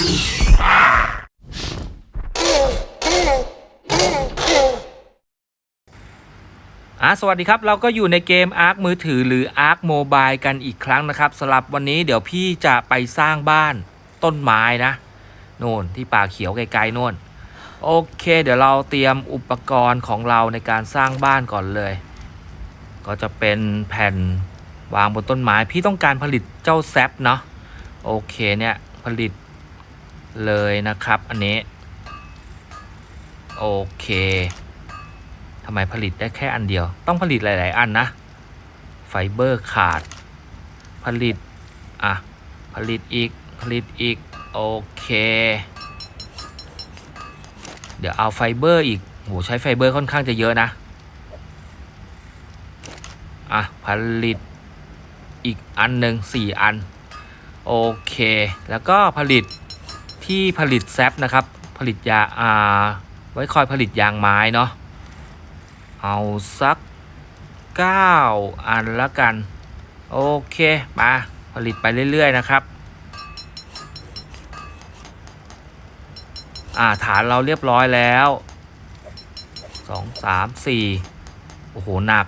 อะสวัสดีครับเราก็อยู่ในเกม Ark มือถือหรือ Ark Mobile กันอีกครั้งนะครับสำหรับวันนี้เดี๋ยวพี่จะไปสร้างบ้านต้นไม้นะโน่นที่ป่าเขียวไกลๆโน่นโอเค เดี๋ยวเราเตรียมอุปกรณ์ของเราในการสร้างบ้านก่อนเลย ก็จะเป็นแผ่นวางบนต้นไม้ พี่ต้องการผลิตเจ้าแซปเนาะโอเคเนี่ยผลิต เลยนะครับ อันนี้ โอเคทำไมผลิตได้แค่อันเดียว ต้องผลิตหลาย ๆ อันนะ ไฟเบอร์ขาด ผลิต อะ ผลิตอีก ผลิตอีก โอเค เดี๋ยวเอาไฟเบอร์อีกโหใช้ไฟเบอร์ค่อนข้างจะเยอะนะ อะ ผลิตอีกอันหนึ่งสี่อัน โอเค แล้วก็ผลิต ที่ผลิตแซปนะครับ ผลิตยาอ่าไว้คอยผลิตยางไม้เนาะเอาสัก 9 อันละกัน โอเคมาผลิตไปเรื่อย ๆ นะครับอ่าฐานเราเรียบร้อยแล้ว 2 3 4 โอ้โห หนัก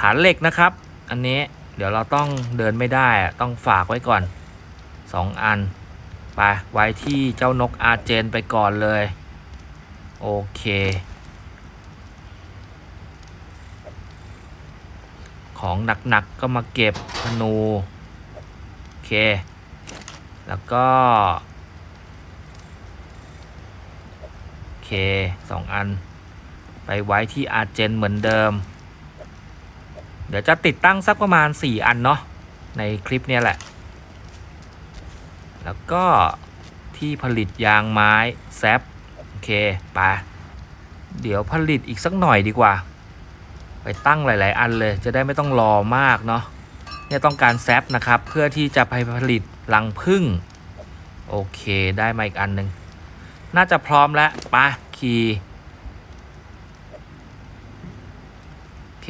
ฐานเหล็กนะครับ อันนี้เดี๋ยวเราต้องเดินไม่ได้อะต้องฝากไว้ก่อน 2 อัน ไปไว้ที่เจ้านกอาเจนไปก่อนเลย โอเค ของหนักๆก็มาเก็บธนู โอเค แล้วก็ โอเคสองอัน ไปไว้ที่อาเจนเหมือนเดิม เดี๋ยวจะติดตั้งสักประมาณ 4 อันเนาะในคลิปเนี้ยแหละ แล้วก็ที่ผลิตยางไม้แซปโอเคไปเดี๋ยวผลิตอีกสักหน่อยดีกว่า ไปตั้งหลาย ๆ อันเลยจะได้ไม่ต้องรอมากเนาะเนี่ยต้องการแซปนะครับ เพื่อที่จะไปผลิตรังผึ้งโอเคได้มาอีกอันหนึ่งน่าจะพร้อมแล้วไปคีย์โอเค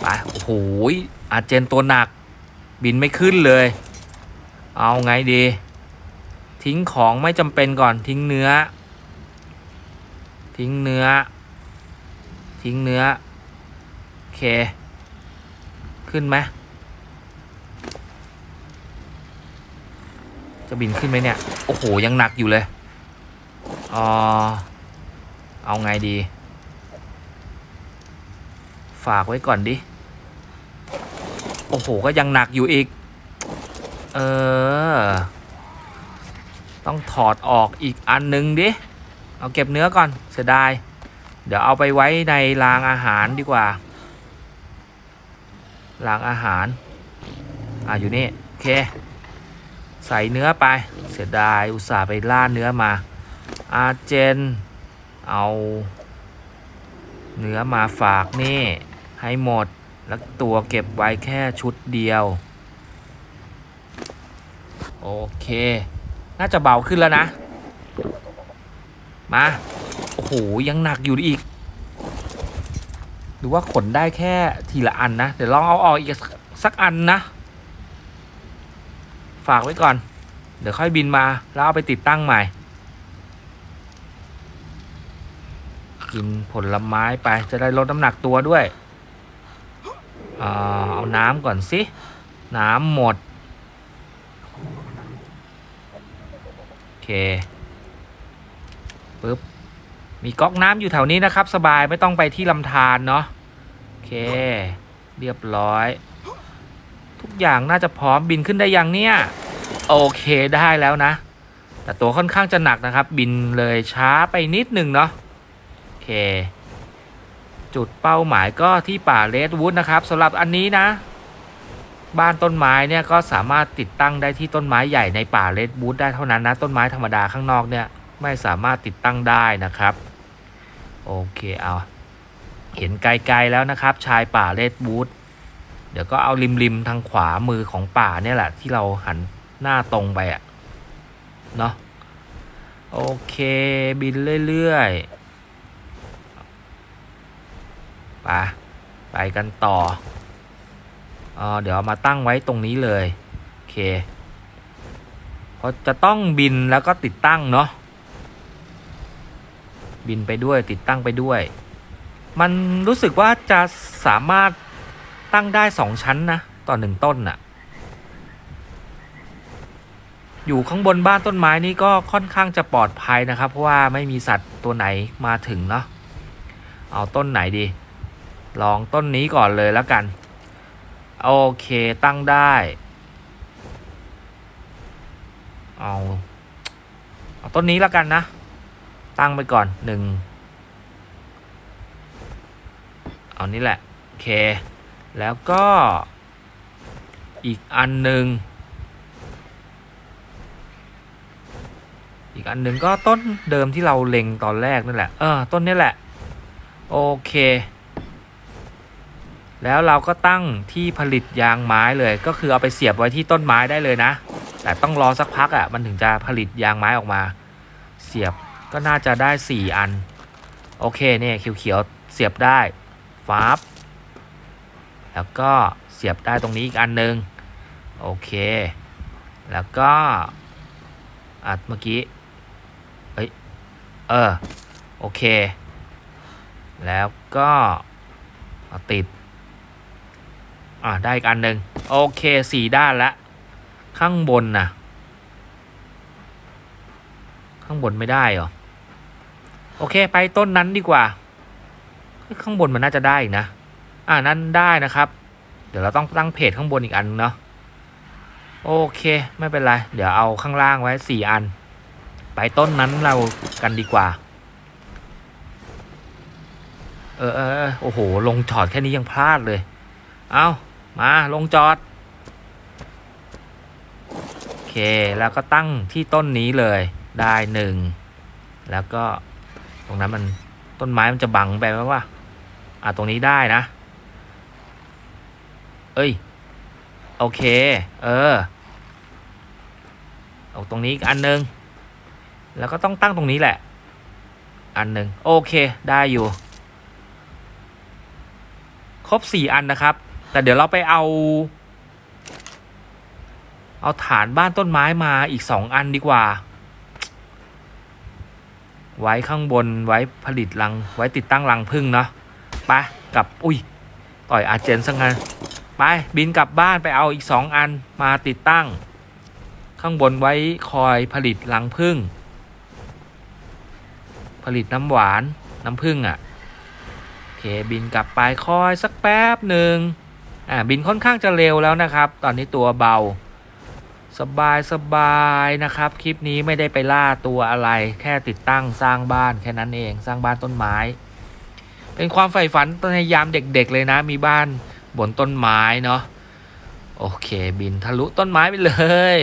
ไปโอ้โหอาเจนตัวหนัก บินไม่ขึ้นเลย เอาไงดี ทิ้งของไม่จำเป็นก่อนทิ้งเนื้อ ทิ้งเนื้อ ทิ้งเนื้อ โอเค ขึ้นไหมจะบินขึ้นไหมเนี่ย โอ้โห ยังหนักอยู่เลยออเอาไงดี ฝากไว้ก่อนดิ โอ้โห ก็ยังหนักอยู่อีก เออ ต้องถอดออกอีกอันนึงดิ เอาเก็บเนื้อก่อนเสียดาย เดี๋ยวเอาไปไว้ในรางอาหารดีกว่า รางอาหาร อะอยู่นี่โอเค ใส่เนื้อไป เสียดายอุตส่าห์ไปล่าเนื้อมา อาเจน เอาเนื้อมาฝากนี่ให้หมด แล้วตัวเก็บไว้แค่ชุดเดียว โอเค น่าจะเบาขึ้นแล้วนะ มา โอ้โห ยังหนักอยู่อีก หรือว่าขนได้แค่ทีละอันนะ เดี๋ยวลองเอาออกอีกสักอันนะ ฝากไว้ก่อน เดี๋ยวค่อยบินมา แล้วเอาไปติดตั้งใหม่ กินผลไม้ไป จะได้ลดน้ำหนักตัวด้วย เอาเอาน้ำก่อนสิ น้ำหมด โอ เคปึ๊บมีก๊อกน้ำอยู่แถวนี้นะครับ สบายไม่ต้องไปที่ลำธารเนาะโอเค เรียบร้อย ทุกอย่างน่าจะพร้อมบินขึ้นได้ยังเนี่ย โอเคได้แล้วนะ แต่ตัวค่อนข้างจะหนักนะครับ บินเลยช้าไปนิดนึงเนาะโอเค จุดเป้าหมายก็ที่ป่าเลดวูดนะครับสำหรับอันนี้นะ บ้านต้นไม้เนี่ยก็สามารถติดตั้งได้ที่ต้นไม้ใหญ่ในป่าเลดวูดได้เท่านั้นนะต้นไม้ธรรมดาข้างนอกเนี่ยไม่สามารถติดตั้งได้นะครับ โอเคเอาเห็นไกลๆแล้วนะครับ ชายป่าเลดวูดเดี๋ยวก็เอาริมๆทางขวามือของป่าเนี่ยแหละ ที่เราหันหน้าตรงไปอะเนาะโอเคบินเรื่อยๆไปไปกันต่อ เออเดี๋ยวามาตั้งไว้ตรงนี้เลยโอเคพราะจะต้องบินแล้วก็ติดตั้งเนาะบินไปด้วยติดตั้งไปด้วย มันรู้สึกว่าจะสามารถตั้งได้สองชั้นนะต่อหนึ่งต้นน่ะ อยู่ข้างบนบ้านต้นไม้นี่ก็ค่อนข้างจะปลอดภัยนะครับ เพราะว่าไม่มีสัตว์ตัวไหนมาถึงเนาะเอาต้นไหนดี ลองต้นนี้ก่อนเลยแล้วกัน โอเคตั้งได้ เอาเอาต้นนี้แล้วกันนะ ตั้งไปก่อนหนึ่งเอานี้แหละ โอเค แล้วก็อีกอันหนึ่งอีกอันหนึ่งก็ต้นเดิมที่เราเล็งตอนแรกนั่นแหละ เออ ต้นนี้แหละ โอเค แล้วเราก็ตั้งที่ผลิตยางไม้เลย ก็คือเอาไปเสียบไว้ที่ต้นไม้ได้เลยนะ แต่ต้องรอสักพักอะ่ะมันถึงจะผลิตยางไม้ออกมา เสียบก็น่าจะได้ 4 อัน โอเคเนี่ยเขียวๆเสียบได้ฟ้าบแล้วก็เสียบได้ตรงนี้อีกอันหนึ่งโอเค แล้วก็อัดเมื่อกี้เฮ้ยเออโอเค แล้วก็ติด อ่าได้อีกอันหนึ่งโอเคสี่ด้านล้วข้างบนนะข้างบนไม่ได้เหรอ โอเค ไปต้นนั้นดีกว่า ข้างบนมันน่าจะได้นะ อ่านั้นได้นะครับ เดี๋ยวเราต้องตั้งเพจข้างบนอีกอันเนาะโอเค ไม่เป็นไร เดี๋ยวเอาข้างล่างไว้สี่อัน ไปต้นนั้นเรากันดีกว่า เออเออเออโอ้โห ลงจอดแค่นี้ยังพลาดเลย เอามาลงจอด โอเคแล้วก็ตั้งที่ต้นนี้เลยได้หนึ่งแล้วก็ตรงนั้นมันต้นไม้มันจะบังไปไหมวะอะตรงนี้ได้นะ เอ้ย โอเค เออเอาตรงนี้อันหนึ่งแล้วก็ต้องตั้งตรงนี้แหละ อันหนึ่งโอเคได้อยู่ ครบสี่อันนะครับ แต่เดี๋ยวเราไปเอา เอาฐานบ้านต้นไม้มาอีกสองอันดีกว่า ไว้ข้างบนไว้ผลิตรัง ไว้ติดตั้งรังพึ่งเนาะไปกับอุ้ย ต่อยอาเจนซะงั้นไปบินกลับบ้านไปเอาอีกสองอันมาติดตั้ง ข้างบนไว้คอยผลิตรังพึ่ง ผลิตน้ำหวานน้ำพึ่งอะ่ะโอเคบินกลับไปคอยสักแป๊บหนึ่ง อ่าบินค่อนข้างจะเร็วแล้วนะครับ ตอนนี้ตัวเบา สบายสบายนะครับ คลิปนี้ไม่ได้ไปล่าตัวอะไร แค่ติดตั้งสร้างบ้านแค่นั้นเองสร้างบ้านต้นไม้ เป็นความใฝ่ฝันในยามเด็กๆเลยนะ มีบ้านบนต้นไม้เนาะโอเค บินทะลุต้นไม้ไปเลย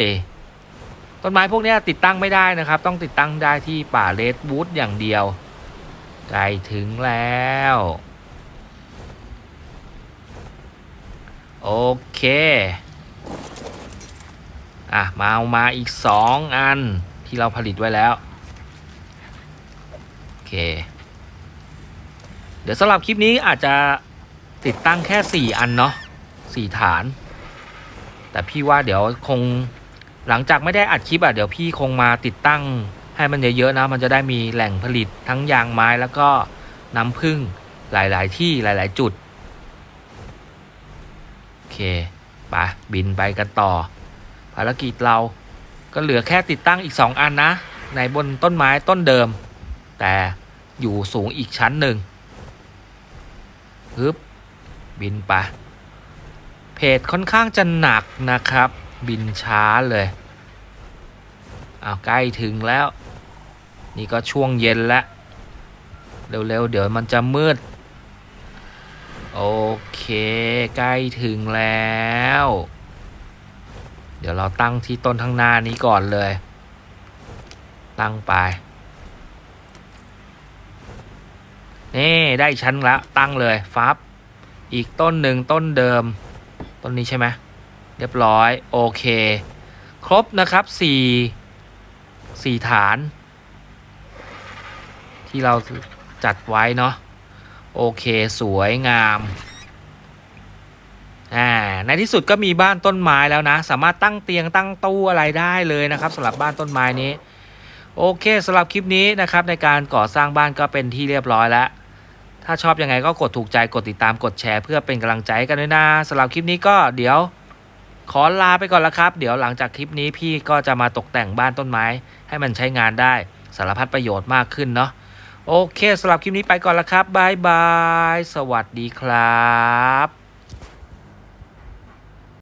ต้นไม้พวกนี้ติดตั้งไม่ได้นะครับ ต้องติดตั้งได้ที่ป่าเลดบูธอย่างเดียวใกล้ถึงแล้ว โอเค อะ มาเอามาอีกสองอันที่เราผลิตไว้แล้ว โอเค เดี๋ยวสำหรับคลิปนี้อาจจะติดตั้งแค่สี่อันเนาะสี่ฐาน แต่พี่ว่าเดี๋ยวคงหลังจากไม่ได้อัดคลิปอะเดี๋ยวพี่คงมาติดตั้งให้มันเยอะๆนะ มันจะได้มีแหล่งผลิตทั้งยางไม้แล้วก็น้ำผึ้งหลายๆที่หลาย ๆ จุด เคไปบินไปกันต่อ ภารกิจเราก็เหลือแค่ติดตั้งอีก 2 อันนะ ในบนต้นไม้ต้นเดิม แต่อยู่สูงอีกชั้นหนึ่งฮึบบินไปเพจค่อนข้างจะหนักนะครับ บินช้าเลยเอาใกล้ถึงแล้ว นี่ก็ช่วงเย็นแล้ว เร็วๆ เดี๋ยวมันจะมืด โอเค ใกล้ถึงแล้ว เดี๋ยวเราตั้งที่ต้นข้างหน้านี้ก่อนเลย ตั้งไป นี่ได้ชั้นแล้วตั้งเลยฟับ อีกต้นหนึ่งต้นเดิม ต้นนี้ใช่ไหมเรียบร้อย โอเค ครบนะครับสี่สี่ฐาน ที่เราจัดไว้เนาะ โอเคสวยงามอ่าในที่สุดก็มีบ้านต้นไม้แล้วนะ สามารถตั้งเตียงตั้งตู้อะไรได้เลยนะครับสำหรับบ้านต้นไม้นี้ โอเคสำหรับคลิปนี้นะครับในการก่อสร้างบ้านก็เป็นที่เรียบร้อยแล้ว ถ้าชอบยังไงก็กดถูกใจกดติดตามกดแชร์เพื่อเป็นกำลังใจกันด้วยนะสำหรับคลิปนี้ก็เดี๋ยวขอลาไปก่อนละครับ เดี๋ยวหลังจากคลิปนี้พี่ก็จะมาตกแต่งบ้านต้นไม้ ให้มันใช้งานได้สารพัดประโยชน์มากขึ้นเนาะ โอเคสำหรับคลิปนี้ไปก่อนละครับบายบาย สวัสดีครับ